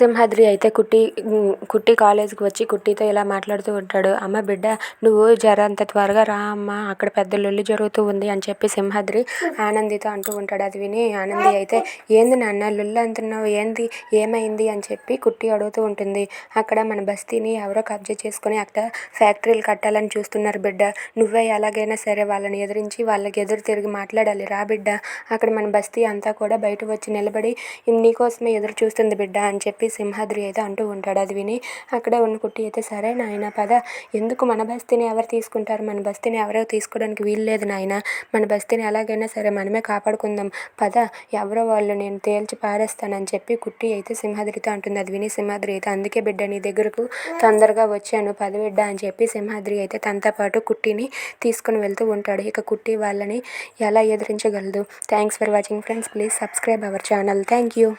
సింహాద్రి అయితే కుట్టి కుట్టి కాలేజీకి వచ్చి కుట్టితో ఇలా మాట్లాడుతూ ఉంటాడు. అమ్మ బిడ్డ నువ్వు జర అంత త్వరగా రా అమ్మ అక్కడ పెద్ద లొల్లి జరుగుతూ ఉంది అని చెప్పి సింహాద్రి ఆనందితో అంటూ ఉంటాడు. అది విని ఆనంది అయితే ఏంది నాన్న లొల్లి అంటున్నావు ఏంది ఏమైంది? అని చెప్పి కుట్టి అడుగుతూ ఉంటుంది. అక్కడ మన బస్తీని ఎవరో కబ్జా చేసుకొని అక్కడ ఫ్యాక్టరీలు కట్టాలని చూస్తున్నారు బిడ్డ. నువ్వే ఎలాగైనా సరే వాళ్ళని ఎదిరించి వాళ్ళకి ఎదురు తిరిగి మాట్లాడాలి. రా బిడ్డ. అక్కడ మన బస్తీ అంతా కూడా బయట వచ్చి నిలబడి నీకోసమే ఎదురు చూస్తుంది బిడ్డ అని చెప్పి సింహాద్రి అయితే అంటూ ఉంటాడు. అది విని అక్కడే ఉన్న కుట్టి అయితే సరే నాయన పద. ఎందుకు మన బస్తీని ఎవరు తీసుకుంటారు? మన బస్తీని ఎవరో తీసుకోవడానికి వీలు లేదు నాయన. మన బస్తీని ఎలాగైనా సరే మనమే కాపాడుకుందాం. పద. ఎవరో వాళ్ళు నేను తేల్చి పారేస్తానని చెప్పి కుట్టి అయితే సింహాద్రితో అంటుంది. అది విని సింహాద్రి అయితే అందుకే బిడ్డ నీ దగ్గరకు తొందరగా వచ్చాను. పద బిడ్డ అని చెప్పి సింహాద్రి అయితే తనతో పాటు కుట్టిని తీసుకుని వెళ్తూ ఉంటాడు. ఇక కుట్టి వాళ్ళని ఎలా ఎదిరించగలదు? Thanks for watching friends. Please subscribe our channel. Thank you.